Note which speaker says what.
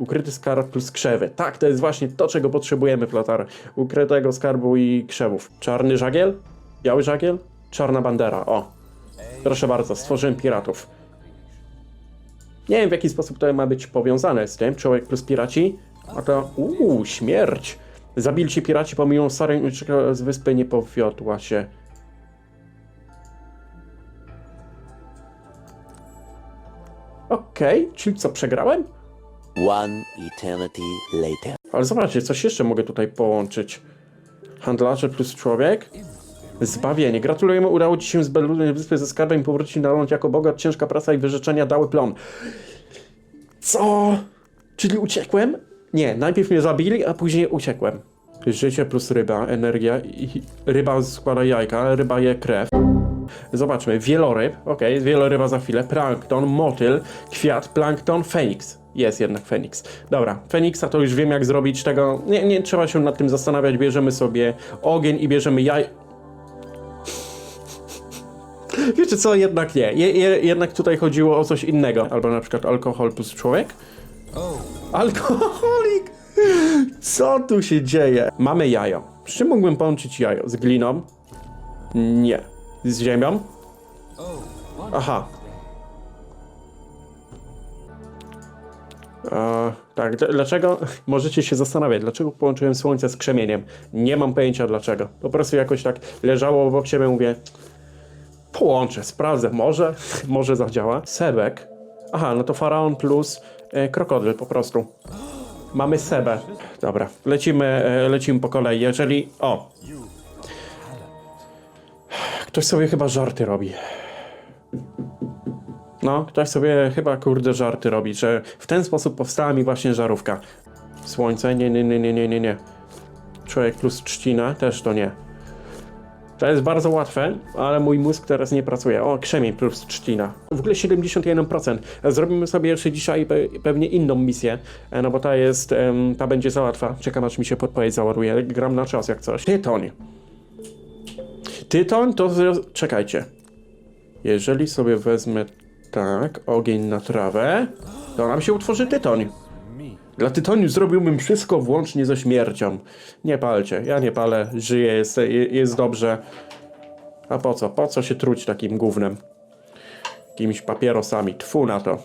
Speaker 1: Ukryty skarb plus krzewy. Tak, to jest właśnie to, czego potrzebujemy, Flotar. Ukrytego skarbu i krzewów. Czarny żagiel? Biały żagiel? Czarna bandera. O. Proszę bardzo, stworzyłem piratów. Nie wiem, w jaki sposób to ma być powiązane z tym. Człowiek plus piraci. A to... Uuu, śmierć. Zabili ci piraci pomimo starej z wyspy nie powiodła się. Okej, czyli co, przegrałem?
Speaker 2: One eternity later.
Speaker 1: Ale zobaczcie, coś jeszcze mogę tutaj połączyć. Handlarze plus człowiek. Zbawienie. Gratulujemy, udało ci się z Beluny wyspy ze skarbem powrócić na ląd jako bogat. Ciężka praca i wyrzeczenia dały plon. Co? Czyli uciekłem? Nie, najpierw mnie zabili, a później uciekłem. Życie plus ryba, energia. i- Ryba składa jajka, ryba je krew. Zobaczmy, wieloryb, ok, wieloryba za chwilę, plankton, motyl, kwiat, plankton, feniks. Jest jednak feniks. Dobra, feniksa to już wiem jak zrobić tego, nie, nie trzeba się nad tym zastanawiać, bierzemy sobie ogień i bierzemy jaj... Wiecie co, jednak nie, je, je, jednak tutaj chodziło o coś innego. Albo na przykład alkohol plus człowiek. Alkoholik! Co tu się dzieje? Mamy jajo. Z czym mógłbym połączyć jajo? Z gliną? Nie. Z ziemią? Aha. E, tak, dlaczego? Możecie się zastanawiać, dlaczego połączyłem słońce z krzemieniem. Nie mam pojęcia dlaczego. Po prostu jakoś tak leżało obok siebie, mówię, połączę, sprawdzę, może, może zadziała. Sebek. Aha, no to faraon plus e, krokodyl po prostu. Mamy Sebę. Dobra, lecimy, e, lecimy po kolei. Jeżeli. O! Ktoś sobie chyba żarty robi. No, ktoś sobie chyba kurde żarty robi, że w ten sposób powstała mi właśnie żarówka. Słońce? Nie, nie, nie, nie, nie, nie. Człowiek plus trzcina? Też to nie. To jest bardzo łatwe, ale mój mózg teraz nie pracuje. O, krzemień plus trzcina. W ogóle 71%. Zrobimy sobie jeszcze dzisiaj pe pewnie inną misję, e, no bo ta jest, ta będzie za łatwa. Czekam aż mi się podpowiedź załaduje. Gram na czas jak coś. Tytoń. Tytoń to... Czekajcie. Jeżeli sobie wezmę tak, ogień na trawę, to nam się utworzy tytoń. Dla tytoniu zrobiłbym wszystko włącznie ze śmiercią. Nie palcie, ja nie palę, żyję, jest, jest dobrze. A po co? Po co się truć takim gównem? Jakimiś papierosami. Tfu na to.